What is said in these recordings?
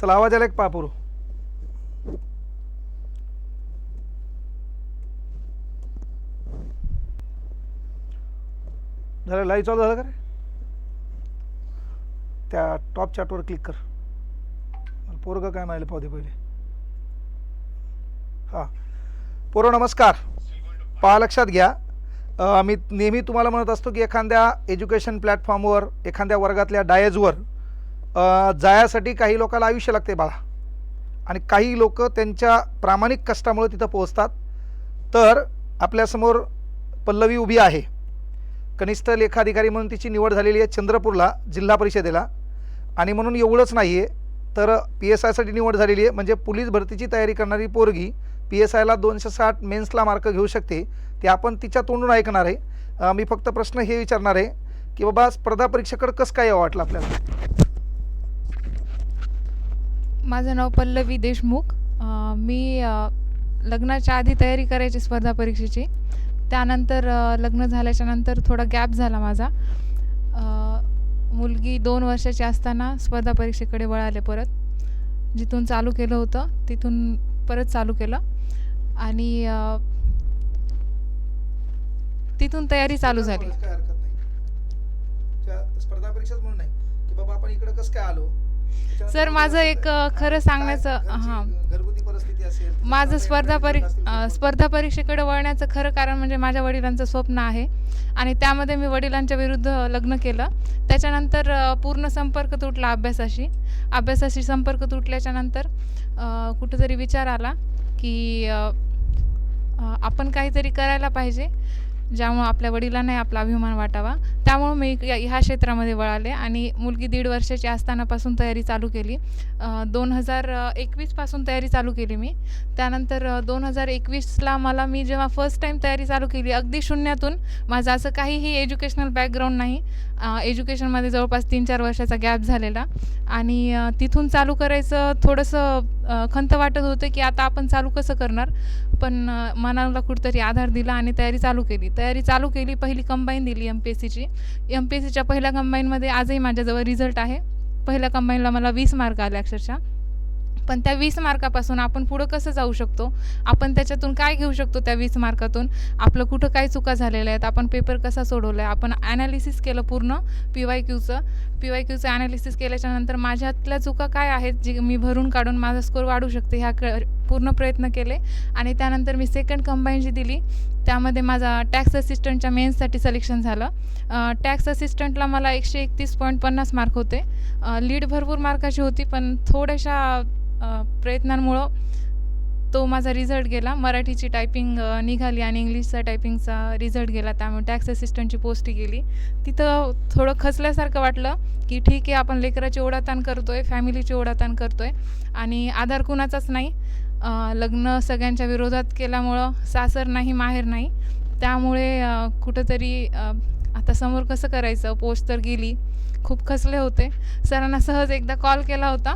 चला आवाज आला एक पापूर झालं लाईव्ह चालू झालं का रे? त्या टॉप चॅटवर क्लिक कर. पोरगं काय म्हणाले पाहते पहिले. हां. पोरं नमस्कार. पहा लक्षात घ्या. मी नेहमी तुम्हाला म्हणत असतो की एखाद्या एज्युकेशन प्लॅटफॉर्मवर एखाद्या वर्गातल्या डायजवर जायसाठी काही लोकांना आयुष्य लागते बाळा. आणि काही लोक त्यांच्या प्रामाणिक कष्टामुळे तिथं पोहोचतात. तर आपल्यासमोर पल्लवी उभी आहे. कनिष्ठ लेखाधिकारी म्हणून तिची निवड झालेली आहे चंद्रपूरला जिल्हा परिषदेला. आणि म्हणून एवढंच नाही आहे तर पी एस आयसाठी निवड झालेली आहे. म्हणजे पोलीस भरतीची तयारी करणारी पोरगी पी एस आयला दोनशे साठ मेन्सला मार्क घेऊ शकते. ते आपण तिच्या तोंडून ऐकणार आहे. मी फक्त प्रश्न हे विचारणार आहे की बाबा स्पर्धा परीक्षेकडे कसं काय यावं वाटलं आपल्याला? माझं नाव पल्लवी देशमुख. मी लग्नाच्या आधी तयारी करायची स्पर्धा परीक्षेची. त्यानंतर लग्न झाल्याच्यानंतर थोडा गॅप झाला माझा. मुलगी दोन वर्षाची असताना स्पर्धा परीक्षेकडे वळाले परत. जिथून चालू केलं होतं तिथून परत चालू केलं. आणि तिथून तयारी चालू झाली. स्पर्धा परीक्षाच म्हणून नाही की बाबा आपण इकडे कसं काय आलो? सर माझं एक खरं सांगण्याचं हां. माझं स्पर्धा परी स्पर्धा परीक्षेकडे वळण्याचं खरं कारण म्हणजे माझ्या वडिलांचं स्वप्न आहे. आणि त्यामध्ये मी वडिलांच्या विरुद्ध लग्न केलं. त्याच्यानंतर पूर्ण संपर्क तुटला अभ्यासाशी. अभ्यासाशी संपर्क तुटल्याच्या नंतर कुठंतरी विचार आला की आपण काहीतरी करायला पाहिजे. ज्यामुळं आपल्या वडिलांनाही आपला अभिमान वाटावा. त्यामुळं मी या ह्या क्षेत्रामध्ये वळाले आणि मुलगी दीड वर्षाची असतानापासून तयारी चालू केली. दोन हजार एकवीसपासून तयारी चालू केली मी. त्यानंतर दोन हजार एकवीसला मला मी जेव्हा फर्स्ट टाईम तयारी चालू केली अगदी शून्यातून माझं असं काहीही एज्युकेशनल बॅकग्राऊंड नाही. एज्युकेशनमध्ये जवळपास तीन चार वर्षाचा गॅप झालेला. आणि तिथून चालू करायचं थोडंसं खंत वाटत होतं की आता आपण चालू कसं करणार? पण मनाला कुठंतरी आधार दिला आणि तयारी चालू केली. तयारी चालू केली पहिली कंबाईन दिली एम पी एस सीची एम पी एस सीच्या पहिल्या कंबाईनमध्ये आजही माझ्याजवळ रिझल्ट आहे. पहिल्या कंबाईनला मला वीस मार्क आले अक्षरशः. पण त्या वीस मार्कापासून आपण पुढं कसं जाऊ शकतो? आपण त्याच्यातून काय घेऊ शकतो त्या वीस मार्कातून? आपलं कुठं काय चुका झालेल्या आहेत? आपण पेपर कसा सोडवला आहे आपण ॲनालिसिस केलं पूर्ण पी वाय क्यूचं पी वाय क्यूचं ॲनालिसिस केल्याच्यानंतर माझ्यातल्या चुका काय आहेत जी मी भरून काढून माझा स्कोर वाढू शकते ह्या क पूर्ण प्रयत्न केले. आणि त्यानंतर मी सेकंड कंबाईन जी दिली त्यामध्ये माझा टॅक्स असिस्टंटच्या मेन्ससाठी सिलेक्शन झालं. टॅक्स असिस्टंटला मला एकशे एकतीस पॉईंट पन्नास मार्क होते. लीड भरपूर मार्काची होती पण थोड्याशा प्रयत्नांमुळं तो माझा रिझल्ट गेला. मराठीची टायपिंग निघाली आणि इंग्लिशचा टायपिंगचा रिझल्ट गेला. त्यामुळे टॅक्स असिस्टंटची पोस्टही गेली. तिथं थोडं खचल्यासारखं वाटलं की ठीक आहे आपण लेकराची ओढाताण करतो आहे फॅमिलीची ओढाताण करतो आहे आणि आधार कुणाचाच नाही. लग्न सगळ्यांच्या विरोधात केल्यामुळं सासर नाही माहेर नाही. त्यामुळे कुठंतरी आता समोर कसं करायचं? पोस्ट तर गेली. खूप खचले होते. सरांना सहज एकदा कॉल केला होता.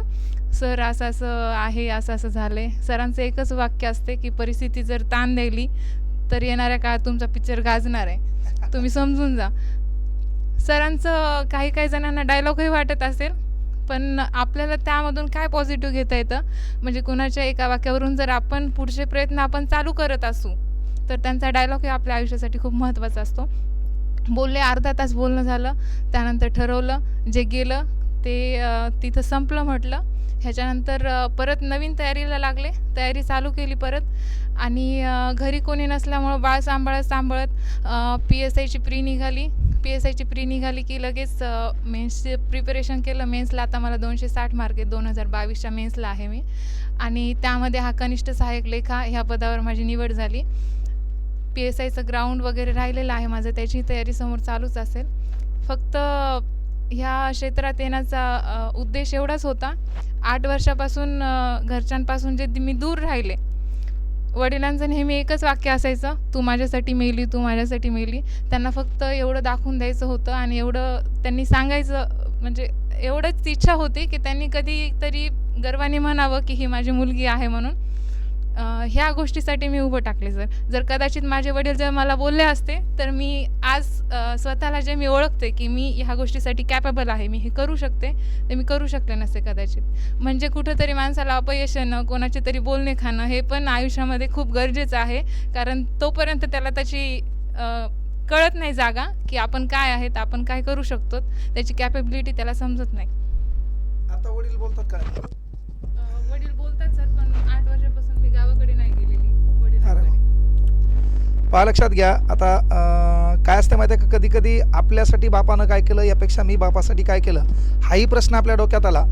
सर असं असं आहे असं असं झालं आहे सरांचं एकच वाक्य असते की परिस्थिती जर ताण दिली तर येणाऱ्या काळात तुमचा पिक्चर गाजणार आहे. तुम्ही समजून जा. सरांचं काही काही जणांना डायलॉगही वाटत असेल पण आपल्याला त्यामधून काय पॉझिटिव्ह घेता येतं? म्हणजे कुणाच्या एका वाक्यावरून जर आपण पुढचे प्रयत्न आपण चालू करत असू तर त्यांचा डायलॉग हे आपल्या आयुष्यासाठी खूप महत्त्वाचा असतो. बोलले अर्धा तास बोलणं झालं त्यानंतर ठरवलं जे गेलं ते तिथं संपलं म्हटलं. ह्याच्यानंतर परत नवीन तयारीला लागले. तयारी चालू केली परत. आणि घरी कोणी नसल्यामुळं बाळ सांभाळत सांभाळत पी एस आयची प्री निघाली. पी एस आयची प्री निघाली की लगेच मेन्सचे प्रिपरेशन केलं. मेन्सला आता मला दोनशे साठ मार्क आहेत. दोन हजार बावीसच्या मेन्सला आहे मी. आणि त्यामध्ये हा कनिष्ठ सहाय्यक लेखा ह्या पदावर माझी निवड झाली. पी एस आयचं ग्राउंड वगैरे राहिलेलं आहे माझं. त्याची तयारी समोर चालूच असेल. फक्त ह्या क्षेत्रात येण्याचा उद्देश एवढाच होता. आठ वर्षापासून घरच्यांपासून जे मी दूर राहिले वडिलांचं नेहमी एकच वाक्य असायचं तू माझ्यासाठी मेली तू माझ्यासाठी मेली. त्यांना फक्त एवढं दाखवून द्यायचं होतं आणि एवढं त्यांनी सांगायचं म्हणजे एवढंच इच्छा होती की त्यांनी कधीतरी गर्वाने म्हणावं की ही माझी मुलगी आहे म्हणून. ह्या गोष्टीसाठी मी उभं टाकले सर जर कदाचित माझे वडील जर मला बोलले असते तर मी आज स्वतःला जे मी ओळखते की मी ह्या गोष्टीसाठी कॅपेबल आहे मी हे करू शकते ते मी करू शकले नसते कदाचित. म्हणजे कुठंतरी माणसाला अपयश येणं कोणाचे तरी बोलणे खाणं हे पण आयुष्यामध्ये खूप गरजेचं आहे. कारण तोपर्यंत त्याला त्याची कळत नाही जागा की आपण काय आहेत आपण काय करू शकतो. त्याची कॅपेबिलिटी त्याला समजत नाही. आता वडील बोलतात का? पहा लक्षात घ्या. आता काय असतं माहिती आहे का? कधी कधी आपल्यासाठी बापानं काय केलं यापेक्षा मी बापासाठी काय केलं? हाही प्रश्न आपल्या डोक्यात आला.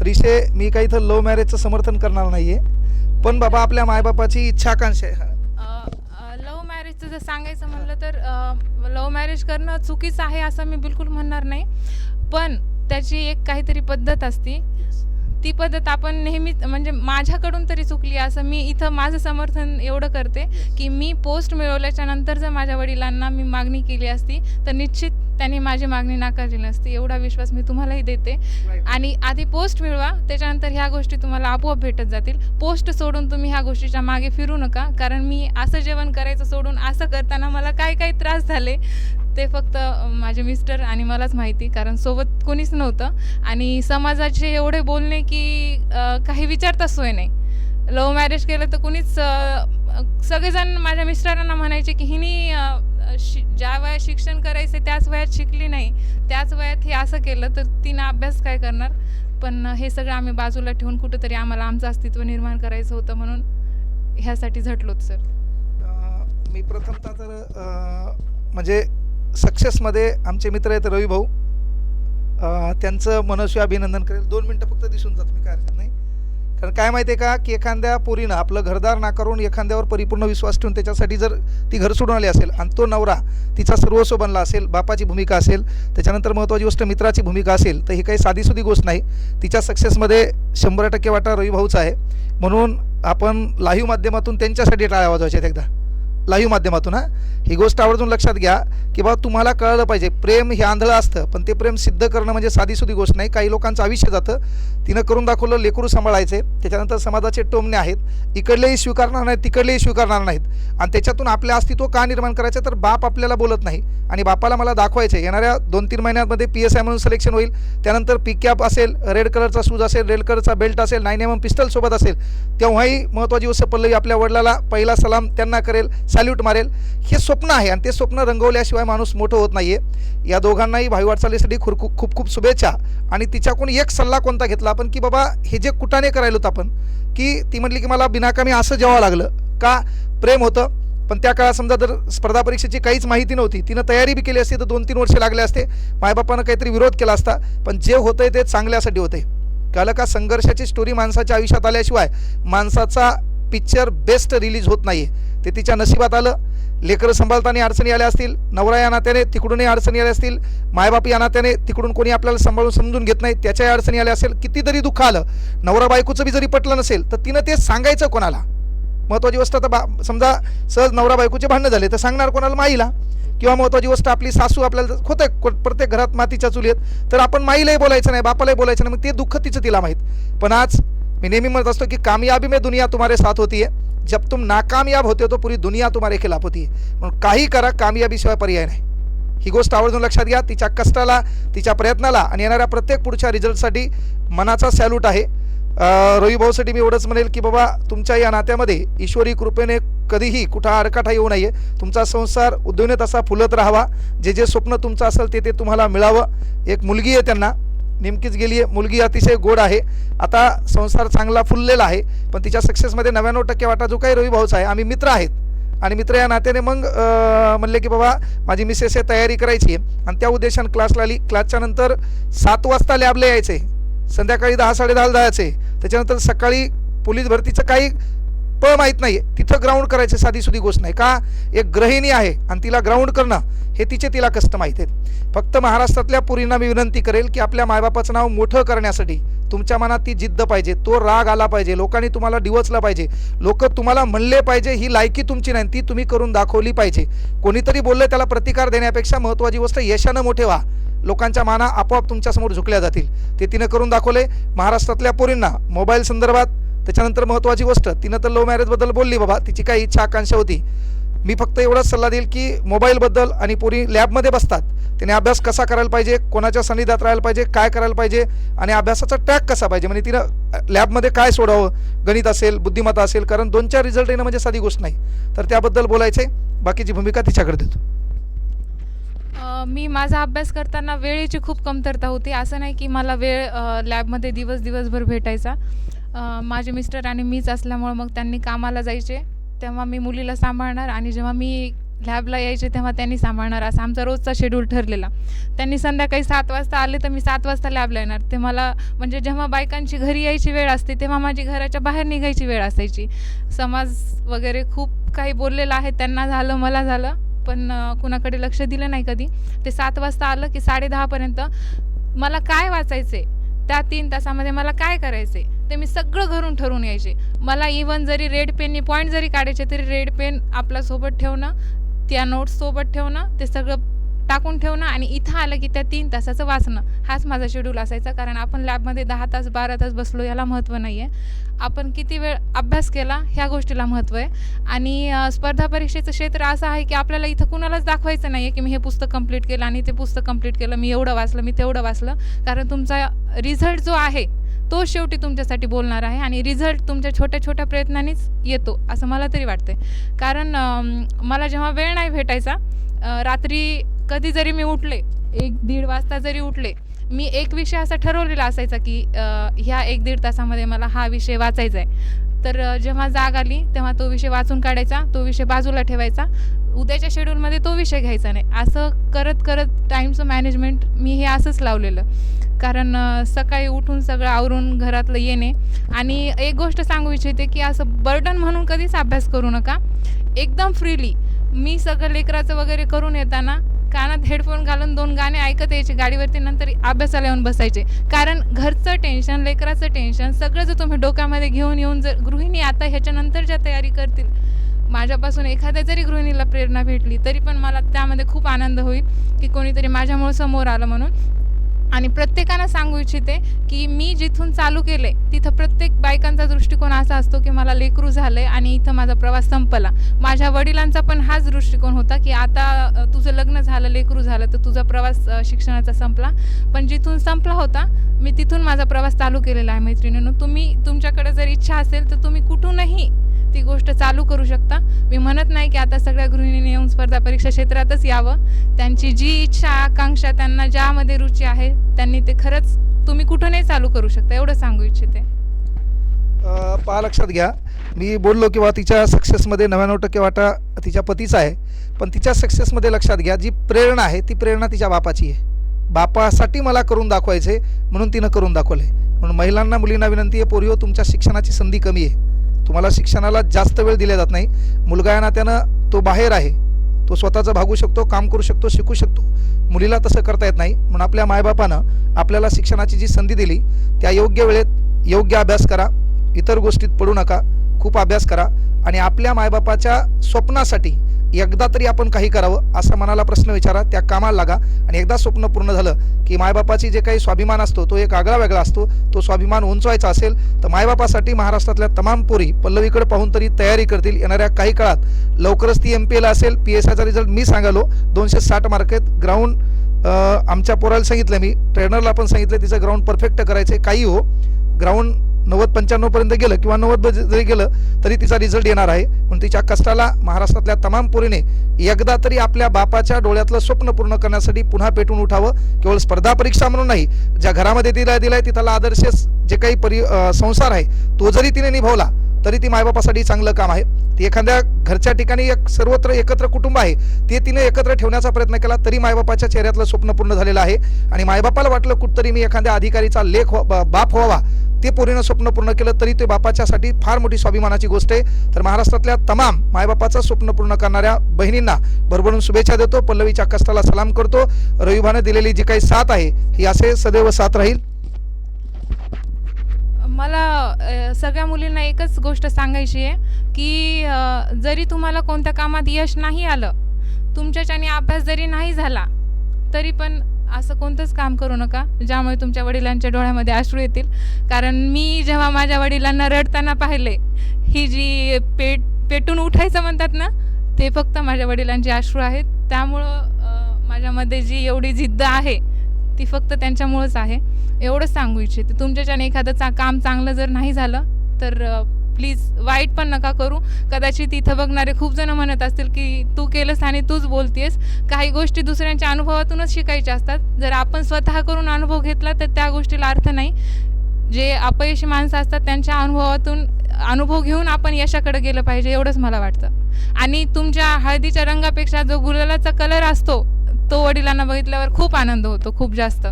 तर इथे मी काही इथं लव्ह मॅरेजचं समर्थन करणार नाही आहे पण बाबा आपल्या मायबापाची इच्छा आकांक्षा आहे. लव्ह मॅरेजचं जर सांगायचं म्हणलं तर लव्ह मॅरेज करणं चुकीचं आहे असं मी बिलकुल म्हणणार नाही. पण त्याची एक काहीतरी पद्धत असती. ती पद्धत आपण नेहमीच म्हणजे माझ्याकडून तरी चुकली असं मी इथं माझं समर्थन एवढं करते की मी पोस्ट मिळवल्याच्या नंतर जर माझ्या वडिलांना मी मागणी केली असती तर निश्चित त्यांनी माझी मागणी नाकारली नसती. एवढा विश्वास मी तुम्हालाही देते. आणि आधी पोस्ट मिळवा त्याच्यानंतर ह्या गोष्टी तुम्हाला आपोआप भेटत जातील. पोस्ट सोडून तुम्ही ह्या गोष्टीच्या मागे फिरू नका कारण मी असं जेवण करायचं सोडून असं करताना मला काय काय त्रास झाले ते फक्त माझे मिस्टर आणि मलाच माहिती कारण सोबत कोणीच नव्हतं. आणि समाजाचे एवढे बोलणे की काही विचारता सोय नाही. लव्ह मॅरेज केलं तर कुणीच सगळेजण माझ्या मिस्टरांना म्हणायचे की हिनी शि ज्या वयात शिक्षण करायचे त्याच वयात शिकली नाही. त्याच वयात हे असं केलं तर तिनं अभ्यास काय करणार? पण हे सगळं आम्ही बाजूला ठेवून कुठंतरी आम्हाला आमचं अस्तित्व निर्माण करायचं होतं म्हणून ह्यासाठी झटलोत सर मी प्रथमतः तर म्हणजे सक्सेसमध्ये आमचे मित्र आहेत रवी भाऊ. त्यांचं मनस्वी अभिनंदन करेल. दोन मिनटं फक्त दिसून जात मी काय हरकत नाही. कारण काय माहिती आहे का की एखाद्या पोरीनं आपलं घरदार नाकारून एखाद्यावर परिपूर्ण विश्वास ठेवून त्याच्यासाठी जर ती घर सोडून आली असेल आणि तो नवरा तिचा सर्वस्व बनला असेल बापाची भूमिका असेल त्याच्यानंतर महत्त्वाची गोष्ट मित्राची भूमिका असेल तर ही काही साधीसुधी गोष्ट नाही. तिच्या सक्सेसमध्ये शंभर टक्के वाटा रवी भाऊचा आहे. म्हणून आपण लाईव्ह माध्यमातून त्यांच्यासाठी टाळ्या वाजवायच्या एकदा. लाईव्ह माध्यमातून हां? ही गोष्ट आवर्जून लक्षात घ्या की बाबा तुम्हाला कळलं पाहिजे. प्रेम हे आंधळं असतं पण ते प्रेम सिद्ध करणं म्हणजे साधीसुधी गोष्ट नाही. काही लोकांचं आयुष्य जातं. तिनं करून दाखवलं लेकरू सांभाळायचे. त्याच्यानंतर समाजाचे टोमणे आहेत. इकडलेही स्वीकारणार नाहीत तिकडलेही स्वीकारणार नाहीत. आणि त्याच्यातून आपलं अस्तित्व का निर्माण करायचं तर बाप आपल्याला बोलत नाही. आणि बापाला मला दाखवायचं आहे येणाऱ्या दोन तीन महिन्यांमध्ये पी एस आय म्हणून सिलेक्शन होईल. त्यानंतर पी कॅप असेल रेड कलरचा शूज असेल रेड कलरचा बेल्ट असेल नाईन एम एम पिस्टलसोबत असेल. तेव्हाही महत्त्वाची गोष्ट पल्लवी आपल्या वडिलाला पहिला सलाम त्यांना करेल. सॅल्यूट मारेल. हे स्वप्न आहे आणि ते स्वप्न रंगवल्याशिवाय माणूस मोठं होत नाही आहे या दोघांनाही भावी वाटचालीसाठी खूप खूप खूप शुभेच्छा. आणि तिच्याकडून एक सल्ला कोणता घेतला आपण की बाबा हे जे कुटाने करायलो होतं आपण की ती म्हटली की मला बिनाकामी असं जेवावं लागलं. का? प्रेम होतं. पण त्या काळात समजा जर स्पर्धा परीक्षेची काहीच माहिती नव्हती तिनं तयारी बी केली असती तर दोन तीन वर्ष लागले असते. मायबापानं काहीतरी विरोध केला असता. पण जे होतंय ते चांगल्यासाठी होते कळलं का? संघर्षाची स्टोरी माणसाच्या आयुष्यात आल्याशिवाय माणसाचा पिक्चर बेस्ट रिलीज होत नाही ते तिच्या नशिबात आलं. लेकरं सांभाळताना अडचणी आल्या असतील. नवरा या नात्याने तिकडूनही अडचणी आल्या असतील. मायबाप या नात्याने तिकडून कोणी आपल्याला सांभाळून समजून घेत नाही त्याच्याही अडचणी आल्या असेल. कितीतरी दुःख आलं. नवरा बायकोचं बी जरी पटलं नसेल तर तिनं ते सांगायचं कोणाला? महत्त्वाची गोष्ट आता बा समजा सहज नवरा बायकोचे भांडणं झाले तर सांगणार कोणाला? माईला. किंवा महत्त्वाची गोष्ट आपली सासू आपल्याला होत आहे प्रत्येक घरात मातीच्या चुली आहेत तर आपण माईलाही बोलायचं नाही बापालाही बोलायचं नाही मग ते दुःख तिचं तिला माहीत. पण आज मी नेहमी म्हणत असतो की कामयाबी मे दुनिया तुम्हारे साथ होती आहे जब तुम नाकामयाब होते हो तो पूरी दुनिया तुम्हारे खिलाफ होती है। म्हणून काही करा कामयाबीशिवाय पर्याय नाही। ही गोष्ट आवर्जून लक्षात घ्या तिच्या कष्टाला तिच्या प्रयत्नाला आणि येणाऱ्या प्रत्येक पुढच्या रिझल्टसाठी मनाचा सॅल्यूट आहे. अं, रवी भाऊसाठी मी एवढंच म्हणेल की बाबा तुमच्या या नात्यामध्ये ईश्वरी कृपेने कधीही कुठं अडकाठा येऊ नये. तुमचा संसार उद्योनेत असा फुलत राहावा. जे जे स्वप्न तुमचं असेल ते ते तुम्हाला मिळावं. एक मुलगी आहे त्यांना. नेमकीच गेली आहे मुलगी अतिशय गोड आहे. आता संसार चांगला फुललेला आहे पण तिच्या सक्सेसमध्ये नव्याण्णव टक्के वाटा जो काही रवी भाऊचा आहे आम्ही मित्र आहेत. आणि मित्र या नात्याने मग म्हणले की बाबा माझी मिसेस आहे तयारी करायची आहे. आणि त्या उद्देशानं क्लासला आली. क्लासच्या नंतर सात वाजता लॅबला यायचे. संध्याकाळी दहा साडेदहाला जायचे. त्याच्यानंतर सकाळी पोलीस भरतीचं काही प माहीत नाही तिथं ग्राउंड करायचं साधी सुधी गोष्ट नाही. का? एक गृहिणी आहे आणि तिला ग्राउंड करणं हे तिचे तिला कष्ट माहीत आहेत. फक्त महाराष्ट्रातल्या पुरींना मी विनंती करेल की आपल्या मायबापाचं नाव मोठं करण्यासाठी तुमच्या मनात ती जिद्द पाहिजे तो राग आला पाहिजे लोकांनी तुम्हाला डिवचला पाहिजे लोक तुम्हाला म्हणले पाहिजे ही लायकी तुमची नाही ती तुम्ही करून दाखवली पाहिजे. कोणीतरी बोललं त्याला प्रतिकार देण्यापेक्षा महत्त्वाची गोष्ट यशानं मोठे व्हा. लोकांच्या माना आपोआप तुमच्यासमोर झुकल्या जातील. ते तिनं करून दाखवले. महाराष्ट्रातल्या पोरींना मोबाईल संदर्भात त्याच्यानंतर महत्त्वाची गोष्ट तिनं तर लव्ह मॅरेजबद्दल बोलली बाबा तिची काही इच्छा आकांक्षा होती. मी फक्त एवढाच सल्ला देईल की मोबाईलबद्दल आणि पोरी लॅबमध्ये बसतात. त्याने अभ्यास कसा करायला पाहिजे कोणाच्या सन्निधात राहायला पाहिजे काय करायला पाहिजे आणि अभ्यासाचा ट्रॅक कसा पाहिजे? म्हणजे तिनं लॅबमध्ये काय सोडावं? गणित असेल बुद्धिमत्ता असेल कारण दोन चार रिझल्ट येणं म्हणजे साधी गोष्ट नाही. तर त्याबद्दल बोलायचं आहे बाकीची भूमिका तिच्याकडे देतो. मी माझा अभ्यास करताना वेळेची खूप कमतरता होती. असं नाही की मला वेळ लॅबमध्ये दिवस दिवसभर भेटायचा. माझे मिस्टर आणि मीच असल्यामुळं मग त्यांनी कामाला जायचे. तेव्हा मी मुलीला सांभाळणार आणि जेव्हा मी लॅबला यायचे तेव्हा त्यांनी सांभाळणार असा आमचा रोजचा शेड्यूल ठरलेला. त्यांनी संध्याकाळी सात वाजता आले तर मी सात वाजता लॅबला येणार. ते मला म्हणजे जेव्हा बायकांची घरी यायची वेळ असते तेव्हा माझी घराच्या बाहेर निघायची वेळ असायची. समाज वगैरे खूप काही बोललेलं आहे त्यांना झालं मला झालं पण कुणाकडे लक्ष दिलं नाही कधी. ते सात वाजता आलं की साडेदहापर्यंत मला काय वाचायचे त्या तीन तासामध्ये मला काय करायचे ते मी सगळं घरून ठरवून यायचे. मला इवन जरी रेड पेननी पॉईंट जरी काढायचे तरी रेड पेन आपल्यासोबत ठेवणं त्या नोट्स सोबत ठेवणं ते सगळं टाकून ठेवणं आणि इथं आलं की त्या तीन तासाचं वाचणं. हाच माझा शेड्यूल असायचा कारण आपण लॅबमध्ये दहा तास बारा तास बसलो याला महत्त्व नाही आहे आपण किती वेळ अभ्यास केला ह्या गोष्टीला महत्त्व आहे. आणि स्पर्धा परीक्षेचं क्षेत्र असं आहे की आपल्याला इथं कुणालाच दाखवायचं नाही आहे की मी हे पुस्तक कंप्लीट केलं आणि ते पुस्तक कंप्लीट केलं मी एवढं वाचलं मी तेवढं वाचलं. कारण तुमचा रिझल्ट जो आहे तो शेवटी तुमच्यासाठी बोलणार आहे आणि रिझल्ट तुमच्या छोट्या छोट्या प्रयत्नांनीच येतो असं मला तरी वाटते कारण मला जेव्हा वेळ नाही भेटायचा रात्री कधी जरी मी उठले एक दीड वाजता जरी उठले मी एक विषय असा ठरवलेला असायचा की ह्या एक दीड तासामध्ये मला हा विषय वाचायचा आहे. तर जेव्हा जाग आली तेव्हा तो विषय वाचून काढायचा तो विषय बाजूला ठेवायचा उद्याच्या शेड्यूलमध्ये तो विषय घ्यायचा नाही. असं करत करत टाईमचं मॅनेजमेंट मी हे असंच लावलेलं. कारण सकाळी उठून सगळं आवरून घरातलं येणे. आणि एक गोष्ट सांगू इच्छिते की असं बर्डन म्हणून कधीच अभ्यास करू नका. एकदम फ्रीली मी सगळं लेकराचं वगैरे करून येताना कानात हेडफोन घालून दोन गाणे ऐकत यायचे. गाडीवरती नंतर अभ्यासाला येऊन बसायचे. कारण घरचं टेन्शन लेकराचं टेन्शन सगळं जर तुम्ही डोक्यामध्ये घेऊन येऊन जर गृहिणी आता ह्याच्यानंतर ज्या तयारी करतील माझ्यापासून एखाद्या जरी गृहिणीला प्रेरणा भेटली तरी पण मला त्यामध्ये खूप आनंद होईल की कोणीतरी माझ्यामुळं समोर आलं म्हणून. आणि प्रत्येकानं सांगू इच्छिते की मी जिथून चालू केले तिथं प्रत्येक बायकांचा दृष्टिकोन असा असतो की मला लेकरू झालं आहे आणि इथं माझा प्रवास संपला. माझ्या वडिलांचा पण हाच दृष्टिकोन होता की आता तुझं लग्न झालं लेकरू झालं तर तुझा प्रवास शिक्षणाचा संपला. पण जिथून संपला होता मी तिथून माझा प्रवास चालू केलेला आहे मैत्रिणीनं. तुम्ही तुमच्याकडे जर इच्छा असेल तर तुम्ही कुठूनही ती गोष्ट चालू करू शकता. मी म्हणत नाही की आता सगळ्या गृहिणीने येऊन स्पर्धा परीक्षा क्षेत्रातच यावं. त्यांची जी इच्छा आकांक्षा त्यांना ज्यामध्ये रुची आहे त्यांनी ते खरंच तुम्ही कुठूनही चालू करू शकता. एवढं सांगू इच्छिते. पहा लक्षात घ्या. मी बोललो किंवा तिच्या सक्सेसमध्ये नव्याण्णव टक्के वाटा तिच्या पतीचा आहे. पण तिच्या सक्सेसमध्ये लक्षात घ्या जी प्रेरणा आहे ती प्रेरणा तिच्या बापाची आहे. बापासाठी मला करून दाखवायचे म्हणून तिनं करून दाखवलं आहे म्हणून महिलांना मुलींना विनंती आहे पोरिओ तुमच्या शिक्षणाची संधी कमी आहे. तुम्हाला शिक्षणाला जास्त वेळ दिला जात नाही. मुलगा या नात्यानं तो बाहेर आहे. तो स्वतःचं भागू शकतो काम करू शकतो शिकू शकतो. मुलीला तसं करता येत नाही. म्हणून आपल्या मायबापानं आपल्याला शिक्षणाची जी संधी दिली त्या योग्य वेळेत योग्य अभ्यास करा. इतर गोष्टीत पडू नका. खूप अभ्यास करा. आणि आपल्या मायबापाच्या स्वप्नासाठी एकदा तरी आपण काही करावं असा मनाला प्रश्न विचारा त्या कामाला लागा. आणि एकदा स्वप्न पूर्ण झालं की मायबापाची जे काही स्वाभिमान असतो तो एक आगळा वेगळा असतो. तो स्वाभिमान उंचवायचा असेल तर मायबापासाठी महाराष्ट्रातल्या तमाम पोरी पल्लवीकडे पाहून तरी तयारी करतील येणाऱ्या काही काळात. लवकरच ती एम पी एला असेल पी एस आयचा रिझल्ट मी सांगालो. दोनशे साठ मार्केत ग्राउंड आमच्या पोराला सांगितलं मी. ट्रेनरला पण सांगितलं तिचं ग्राउंड परफेक्ट करायचं आहे काही हो. ग्राउंड नव्वद पंच्याण्णवपर्यंत गेलं किंवा नव्वद जरी गेलं तरी तिचा रिझल्ट येणार आहे. म्हणून तिच्या कष्टाला महाराष्ट्रातल्या तमाम पोरीने एकदा तरी आपल्या बापाच्या डोळ्यातलं स्वप्न पूर्ण करण्यासाठी पुन्हा पेटून उठावं. केवळ स्पर्धा परीक्षा म्हणून नाही ज्या घरामध्ये तिला दिलाय तिथला आदर्श जे काही परि संसार आहे तो जरी तिने निभावला तरी ती मायबापासाठी चांगलं काम आहे. ती एखाद्या घरच्या ठिकाणी एक सर्वत्र एकत्र कुटुंब आहे. ते तिने एकत्र ठेवण्याचा प्रयत्न केला तरी मायबापाच्या चेहऱ्यातलं स्वप्न पूर्ण झालेलं आहे. आणि मायबापाला वाटलं कुठतरी मी एखाद्या अधिकारीचा लेख बाप व्हावा. ते पोरीनं स्वप्न पूर्ण केलं तरी ते बापाच्यासाठी फार मोठी स्वाभिमानाची गोष्ट आहे. तर महाराष्ट्रातल्या तमाम मायबापाचं स्वप्न पूर्ण करणाऱ्या बहिणींना भरभरून शुभेच्छा देतो. पल्लवीच्या कष्टाला सलाम करतो. रविभानं दिलेली जी काही साथ आहे ही असे सदैव साथ राहील. मला सगळ्या मुलींना एकच गोष्ट सांगायची आहे की जरी तुम्हाला कोणत्या कामात यश नाही आलं तुमच्याच्याने अभ्यास जरी नाही झाला तरी पण असं कोणतंच काम करू नका ज्यामुळे तुमच्या वडिलांच्या डोळ्यामध्ये अश्रू येतील. कारण मी जेव्हा माझ्या वडिलांना रडताना पाहिले ही जी पेट पेटून उठायचं म्हणतात ना ते फक्त माझ्या वडिलांचे अश्रू आहेत. त्यामुळं माझ्यामध्ये जी एवढी जिद्द आहे ती फक्त त्यांच्यामुळंच आहे. एवढंच सांगू इच्छिते. तुमच्याच्याने एखादं चा काम चांगलं जर नाही झालं तर प्लीज वाईट पण नका करू. कदाचित इथं बघणारे खूप जण म्हणत असतील की तू केलंस आणि तूच बोलतेस काही गोष्टी दुसऱ्यांच्या अनुभवातूनच शिकायच्या असतात. जर आपण स्वतः करून अनुभव घेतला तर त्या गोष्टीला अर्थ नाही. जे अपयशी माणसं असतात त्यांच्या अनुभवातून अनुभव घेऊन आपण यशाकडे गेलं पाहिजे एवढंच मला वाटतं. आणि तुमच्या हळदीच्या रंगापेक्षा जो गुलालाचा कलर असतो तो वडिलांना बघितल्यावर खूप आनंद होतो खूप जास्त.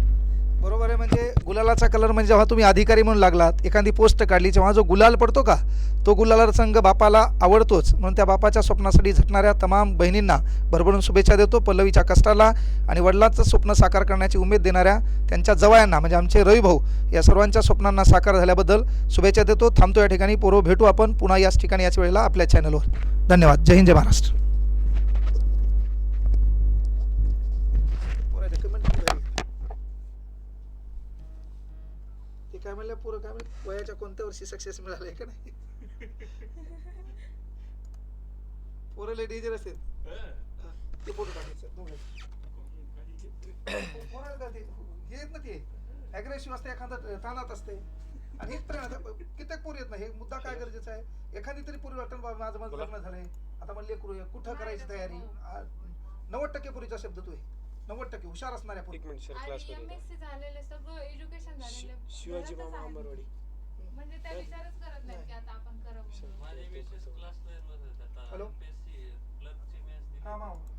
बरोबर आहे म्हणजे गुलालाचा कलर म्हणजे जेव्हा तुम्ही अधिकारी म्हणून लागलात एखादी पोस्ट काढली जेव्हा जो गुलाल पडतो का तो गुलाला संघ बापाला आवडतोच. म्हणून त्या बापाच्या स्वप्नासाठी झटणाऱ्या तमाम बहिणींना भरभरून शुभेच्छा देतो पल्लवीच्या कष्टाला आणि वडिलांचं स्वप्न साकार करण्याची उमेद देणाऱ्या त्यांच्या जवळांना म्हणजे आमचे रवी भाऊ या सर्वांच्या स्वप्नांना साकार झाल्याबद्दल शुभेच्छा देतो. थांबतो या ठिकाणी पूर्व भेटू आपण पुन्हा याच ठिकाणी याच वेळेला आपल्या चॅनलवर धन्यवाद. जय हिंद जय महाराष्ट्र. वयाच्या कोणत्या वर्षी सक्सेस मिळालंय का नाही? पोरं लय डेंजर असते ते फोटो टाकायचं. दोघं. पोरं का ते? हे येत ना ते. ॲग्रेसिव्ह असते एखादा तानात असते. आणि. कित्येक पोरी येत नाही हे मुद्दा काय गरजेचा आहे? एखादी तरी पोरी वाटतं बाबा माझं माझं लग्न झालंय. आता म्हणले करूया कुठं करायची तयारी? नव्वद टक्के पोरीचा शब्द तो आहे. नव्वद टक्के हुशार असणाऱ्या पोरी. शिवाजी आहे. अंबरवाडी. म्हणजे त्या विचारच करत नाहीत की आता आपण करावं माझे मिसेस क्लासमध्ये आता हॅलो? एमपीएससी क्लर्कची मॅच दिली. हा मामा.